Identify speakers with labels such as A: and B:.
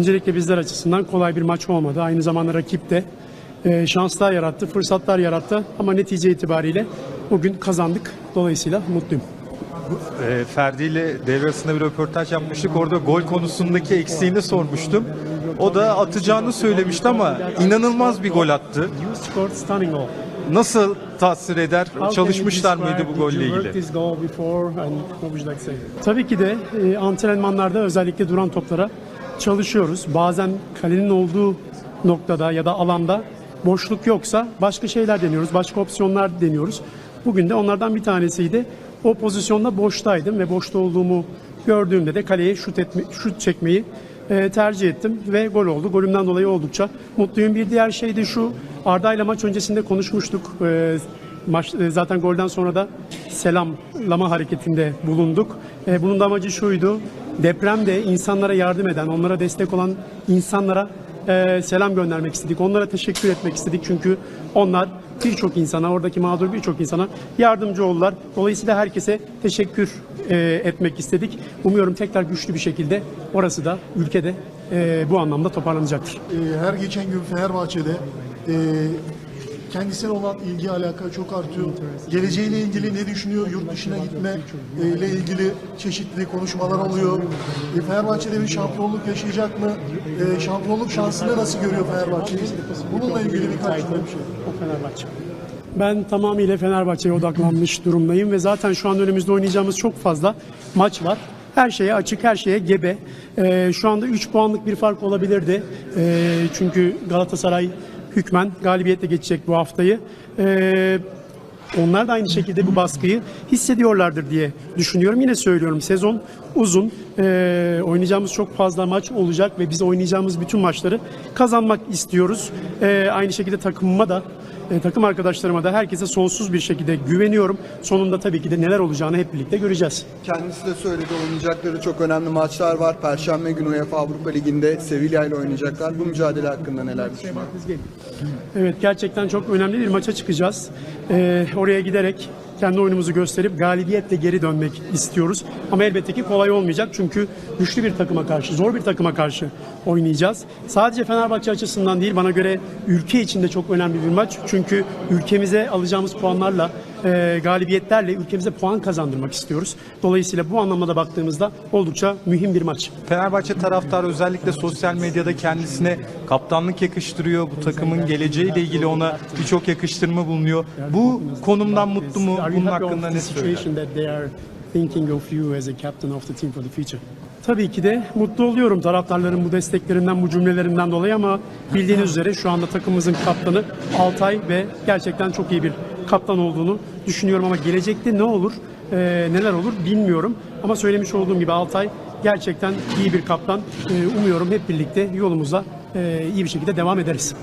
A: Öncelikle bizler açısından kolay bir maç olmadı. Aynı zamanda rakip de e, şanslar yarattı, fırsatlar yarattı ama netice itibariyle bugün kazandık. Dolayısıyla mutluyum.
B: E, Ferdi ile devre arasında bir röportaj yapmıştık. Orada gol konusundaki eksiğini sormuştum. O da atacağını söylemişti ama inanılmaz bir gol attı.
A: You scored stunning goal.
B: Nasıl tasvir eder?
A: How
B: Çalışmışlar mıydı bu golle ilgili?
A: Tabii ki de e, antrenmanlarda özellikle duran toplara çalışıyoruz. Bazen kalenin olduğu noktada ya da alanda boşluk yoksa başka şeyler deniyoruz, başka opsiyonlar deniyoruz. Bugün de onlardan bir tanesiydi. O pozisyonda boştaydım ve boşta olduğumu gördüğümde de kaleye şut, etme, şut çekmeyi e, tercih ettim ve gol oldu. Golümden dolayı oldukça mutluyum. Bir diğer şey de şu, Arda ile maç öncesinde konuşmuştuk. E, Maç, e, zaten golden sonra da selamlama hareketinde bulunduk. E, bunun da amacı şuydu. Depremde insanlara yardım eden, onlara destek olan insanlara e, selam göndermek istedik. Onlara teşekkür etmek istedik. Çünkü onlar birçok insana, oradaki mağdur birçok insana yardımcı oldular. Dolayısıyla herkese teşekkür e, etmek istedik. Umuyorum tekrar güçlü bir şekilde orası da ülkede e, bu anlamda toparlanacaktır.
C: Ee, her geçen gün Fenerbahçe'de e, kendisine olan ilgi alaka çok artıyor. Geleceğiyle ilgili ne düşünüyor? Yurt dışına gitme e, ile ilgili çeşitli konuşmalar oluyor. E, Fenerbahçe'de bir şampiyonluk yaşayacak mı? E, şampiyonluk şansını nasıl görüyor Fenerbahçe'yi? Bununla ilgili birkaç cümle bir şey.
A: Fenerbahçe. Ben tamamıyla Fenerbahçe'ye odaklanmış durumdayım ve zaten şu an önümüzde oynayacağımız çok fazla maç var. Her şeye açık, her şeye gebe. Ee, şu anda 3 puanlık bir fark olabilirdi. Ee, çünkü Galatasaray hükmen galibiyetle geçecek bu haftayı. Ee, onlar da aynı şekilde bu baskıyı hissediyorlardır diye düşünüyorum. Yine söylüyorum sezon uzun. Ee, oynayacağımız çok fazla maç olacak ve biz oynayacağımız bütün maçları kazanmak istiyoruz. Ee, aynı şekilde takımıma da e, takım arkadaşlarıma da herkese sonsuz bir şekilde güveniyorum. Sonunda tabii ki de neler olacağını hep birlikte göreceğiz.
D: Kendisi de söyledi oynayacakları çok önemli maçlar var. Perşembe günü UEFA Avrupa Ligi'nde Sevilla ile oynayacaklar. Bu mücadele hakkında neler düşünüyorsunuz?
A: Evet gerçekten çok önemli bir maça çıkacağız. Ee, oraya giderek kendi oyunumuzu gösterip galibiyetle geri dönmek istiyoruz. Ama elbette ki kolay olmayacak çünkü güçlü bir takıma karşı, zor bir takıma karşı oynayacağız. Sadece Fenerbahçe açısından değil bana göre ülke için de çok önemli bir maç. Çünkü ülkemize alacağımız puanlarla, e, galibiyetlerle ülkemize puan kazandırmak istiyoruz. Dolayısıyla bu anlamda da baktığımızda oldukça mühim bir maç.
B: Fenerbahçe taraftarı özellikle sosyal medyada kendisine kaptanlık yakıştırıyor. Bu takımın geleceğiyle ilgili ona birçok yakıştırma bulunuyor. Bu konumdan mutlu mu? Bunun hakkında ne söyler?
A: situation that they are thinking of you as a captain of the team for the future? Tabii ki de mutlu oluyorum taraftarların bu desteklerinden, bu cümlelerinden dolayı ama bildiğiniz üzere şu anda takımımızın kaptanı Altay ve gerçekten çok iyi bir kaptan olduğunu düşünüyorum ama gelecekte ne olur, e, neler olur bilmiyorum. Ama söylemiş olduğum gibi Altay gerçekten iyi bir kaptan. E, umuyorum hep birlikte yolumuza e, iyi bir şekilde devam ederiz.